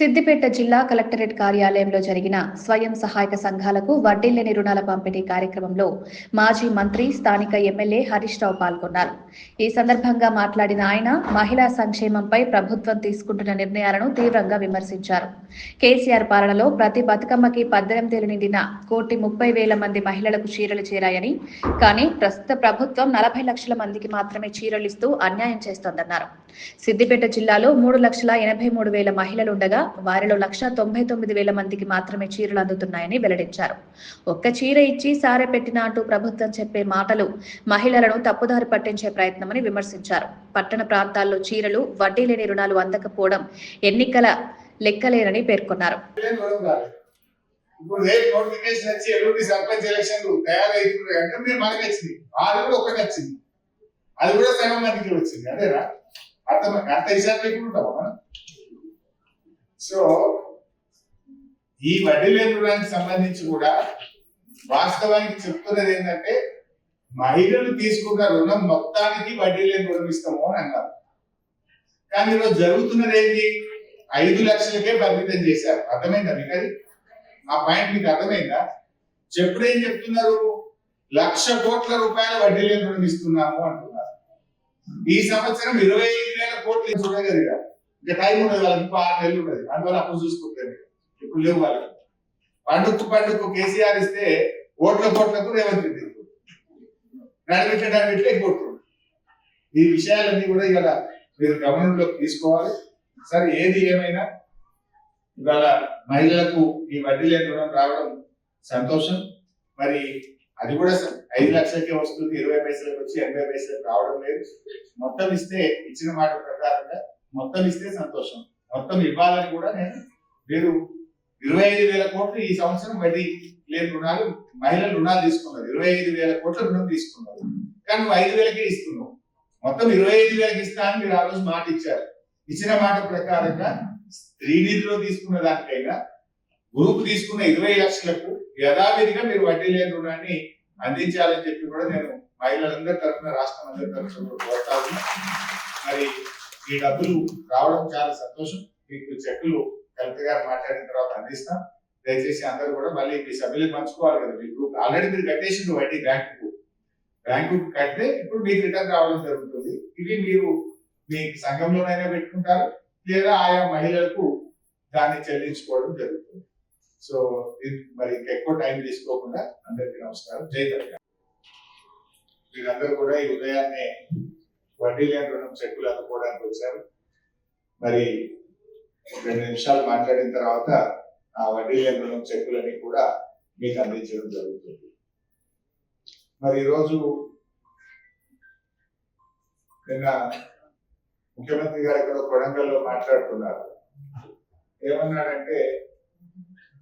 సిద్దిపేట జిల్లా కలెక్టరేట్ కార్యాలయంలో జరిగిన స్వయం సహాయక సంఘాలకు వడ్డీ లేని రుణాల పంపిణీ కార్యక్రమంలో మాజీ మంత్రి స్థానిక ఎమ్మెల్యే హరీష్ రావు పాల్గొన్నారు. ఈ సందర్భంగా మాట్లాడిన ఆయన మహిళా సంక్షేమంపై ప్రభుత్వం తీసుకుంటున్న నిర్ణయాలను తీవ్రంగా విమర్శించారు. కేసీఆర్ పాలనలో ప్రతి బతుకమ్మకి పద్దెనిమిదేళ్ళు నిండిన కోటి ముప్పై వేల మంది మహిళలకు చీరలు చేరాయని కానీ ప్రస్తుత ప్రభుత్వం నలభై లక్షల మందికి మాత్రమే చీరలు ఇస్తూ అన్యాయం చేస్తోందన్నారు. సిద్దిపేట జిల్లాలో మూడు లక్షల ఎనభై మూడు వేల మహిళలు ఉండగా వారిలో లక్ష తొంభై తొమ్మిది వేల మందికి మాత్రమే చీరలు అందుతున్నాయని వెల్లడించారు. ఒక్క చీర ఇచ్చి సారె పెట్టిన అంటూ ప్రభుత్వం చెప్పే మాటలు మహిళలను తప్పుదారి పట్టించే ప్రయత్నమని విమర్శించారు. పట్టణ ప్రాంతాల్లో చీరలు వడ్డీ లేని రుణాలు అందకపోవడం ఎన్నికల లెక్కలేనని పేర్కొన్నారు. ఇప్పుడు రేపు నోటిఫికేషన్ వచ్చి ఎల్లుండి సర్పంచ్ ఎలక్షన్ తయారైతున్నాయి అంటే మీరు మనకి వచ్చింది వాళ్ళు కూడా ఒకటి వచ్చింది అది కూడా సగం మందికి వచ్చింది. అదేరా అర్థం అంత విషయాలు లేకుండా ఉంటాం మనం సో ఈ వడ్డీ లేని రుణానికి సంబంధించి కూడా వాస్తవానికి చెప్తున్నది ఏంటంటే మహిళలు తీసుకున్న రుణం మొత్తానికి వడ్డీ లేని రుణం ఇస్తాము అని అన్నారు. కానీ ఈరోజు జరుగుతున్నది ఏంటి? ఐదు లక్షలకే పరిమితం చేశారు. అర్థమైందా మీకు అది? ఆ పాయింట్ మీకు అర్థమైందా? చెప్పుడు ఏం చెప్తున్నారు? లక్ష కోట్ల రూపాయల వడ్డీ లేని రుణం ఇస్తున్నాము అంటున్నారు. ఈ సంవత్సరం ఇరవై ఐదు వేల కోట్లు చూడగలిగారు ఇంకా టైం ఉండదు వాళ్ళకి ఇంకో ఆరు నెలలు ఉన్నది అందువల్ల అప్పుడు చూసుకుంటారు ఇప్పుడు లేవు వాళ్ళకి. పండుగకు పండుగకు కేసీఆర్ ఇస్తే ఓట్ల కోట్లకు రేవంత్ రెడ్డి నడిపెట్టే నడిపెట్టే కొట్టు ఈ విషయాలన్నీ కూడా ఇవాళ మీరు గమనంలోకి తీసుకోవాలి. సరే ఏది ఏమైనా ఇవాళ మహిళలకు ఈ వడ్డీ లేని రుణం రావడం సంతోషం. మరి అది కూడా ఐదు లక్షలకే వస్తుంది ఇరవై పైసలకు వచ్చి ఎనభై పైసలకు రావడం లేదు. మొత్తం ఇస్తే ఇచ్చిన మాట ప్రకారంగా మొత్తం ఇస్తే సంతోషం. మొత్తం ఇవ్వాలని కూడా నేను మీరు ఇరవై ఐదు వేల కోట్లు ఈ సంవత్సరం వడ్డీ లేని రుణాలు మహిళలు రుణాలు తీసుకున్నారు. ఇరవై ఐదు వేల కోట్ల రుణం తీసుకున్నారు. కానీ నువ్వు ఐదు వేలకే ఇస్తున్నావు. మొత్తం ఇరవై ఐదు వేలకి ఇస్తా అని మీరు ఆ రోజు మాట ఇచ్చారు. ఇచ్చిన మాట ప్రకారంగా స్త్రీ నిధిలో తీసుకున్న దానికైనా గ్రూప్ తీసుకున్న ఇరవై లక్షలకు యథావిధిగా మీరు వడ్డీ లేని రుణాన్ని అందించాలని చెప్పి కూడా నేను మహిళలందరి తరఫున రాష్ట్రం అందరి తరఫున కోరుతా ఉన్నా. మరి ఈ డబ్బులు రావడం చాలా సంతోషం. మీకు చెక్కులు కలెక్టర్ గారు మాట్లాడిన తర్వాత అందిస్తాం. దయచేసి అందరూ కూడా మళ్ళీ మీ సభ్యులకు పంచుకోవాలి కదా. మీ గ్రూప్ ఆల్రెడీ మీరు కట్టేసిండ్రు వడ్డీ బ్యాంకు బ్యాంకు కడితే ఇప్పుడు మీకు రిటర్న్ రావడం జరుగుతుంది. ఇవి మీరు మీ సంఘంలోనైనా పెట్టుకుంటారు. లేదా ఆయా మహిళలకు దాన్ని చెల్లించుకోవడం జరుగుతుంది. సో మరి ఎక్కువ టైం తీసుకోకుండా అందరికీ నమస్కారం. జై తెలంగాణ మీరందరూ కూడా ఈ ఉదయాన్నే వడ్డీ లేని రుణం చెక్కులు అందుకోవడానికి వచ్చారు. మరి రెండు నిమిషాలు మాట్లాడిన తర్వాత ఆ వడ్డీ లేని రుణం చెక్కులని కూడా మీకు అందించడం జరుగుతుంది. మరి ఈరోజు నిన్న ముఖ్యమంత్రి గారు ఇక్కడ కొడంగల్లో మాట్లాడుతున్నారు. ఏమన్నాడంటే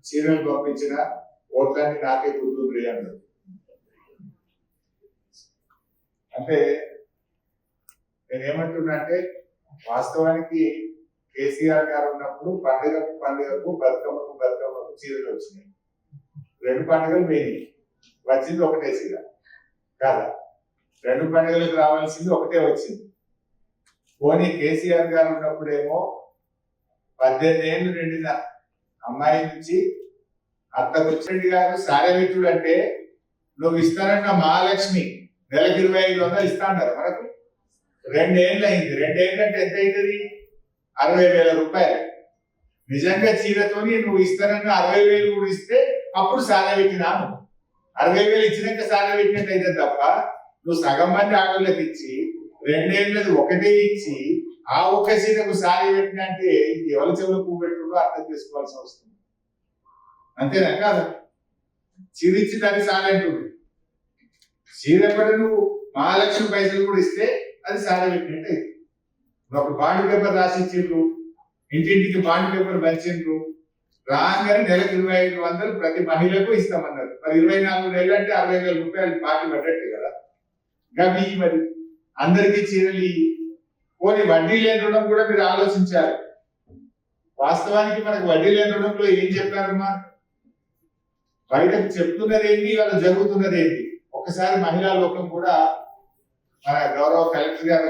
చీరలు పంపించిన ఓట్లన్నీ నాకే గుర్తుంది అన్నారు అంటే నేనేమంటున్నా అంటే వాస్తవానికి కేసీఆర్ గారు ఉన్నప్పుడు పండుగకు పండుగకు బతుకమ్మకు బతుకమ్మకు చీరలు వచ్చినాయి. రెండు పండుగలు పోయినాయి. వచ్చింది ఒకటే చీర. కాదా? రెండు పండుగలకు రావాల్సింది ఒకటే వచ్చింది. పోనీ కేసీఆర్ గారు ఉన్నప్పుడేమో పద్దెనిమిది ఏళ్ళు నిండిన అమ్మాయి నుంచి అత్తకు రెడ్డి గారు సారవీటుడు అంటే నువ్వు ఇస్తానన్న మహాలక్ష్మి నెలకు ఇరవై ఐదు వందలు ఇస్తాన్నారు మనకు. రెండేళ్ళు అయింది రెండేళ్ళు అంటే ఎంత అవుతుంది అరవై వేల రూపాయలు. నిజంగా చీరతోని నువ్వు ఇస్తానన్న అరవై వేలు కూడా ఇస్తే అప్పుడు సాల పెట్టినాను అరవై వేలు ఇచ్చినాక సాల పెట్టినట్టు అయితే తప్ప నువ్వు సగం మంది ఆడోళ్ళకి ఇచ్చి రెండేళ్ళది ఒకటే ఇచ్చి ఆ ఒక్క చీరకు సాలి పెట్టిన అంటే ఇది ఎవరి చెవులు పువ్వు పెట్టుకుంటూ అర్థం చేసుకోవాల్సి వస్తుంది. అంతేనా కాదు? చీర ఇచ్చి దాన్ని సాలంటుంది చీర కూడా నువ్వు మహాలక్ష్మి పైసలు కూడా ఇస్తే అది సాల పెట్టినట్టు ఒక బాండ్ పేపర్ రాసిచ్చిండ్రు ఇంటింటికి బాండ్ పేపర్ పంచిండ్రు రాగానే నెలకు ఇరవై ఐదు వందలు ప్రతి మహిళకు ఇస్తామన్నారు. మరి ఇరవై నాలుగు నెలలు అంటే అరవై వేల రూపాయలు పార్టీ పడ్డట్టు కదా? గవి మరి? అందరికీ చీరలు ఇయ్యి. పోనీ వడ్డీ లేని రుణం కూడా మీరు ఆలోచించాలి. వాస్తవానికి మనకు వడ్డీ లేని రుణంలో ఏం చెప్పారమ్మా? బయటకు చెప్తున్నది ఏంటి వాళ్ళు జరుగుతున్నది ఏంటి ఒకసారి మహిళా లోకం కూడా గౌరవ కలెక్టర్ గారు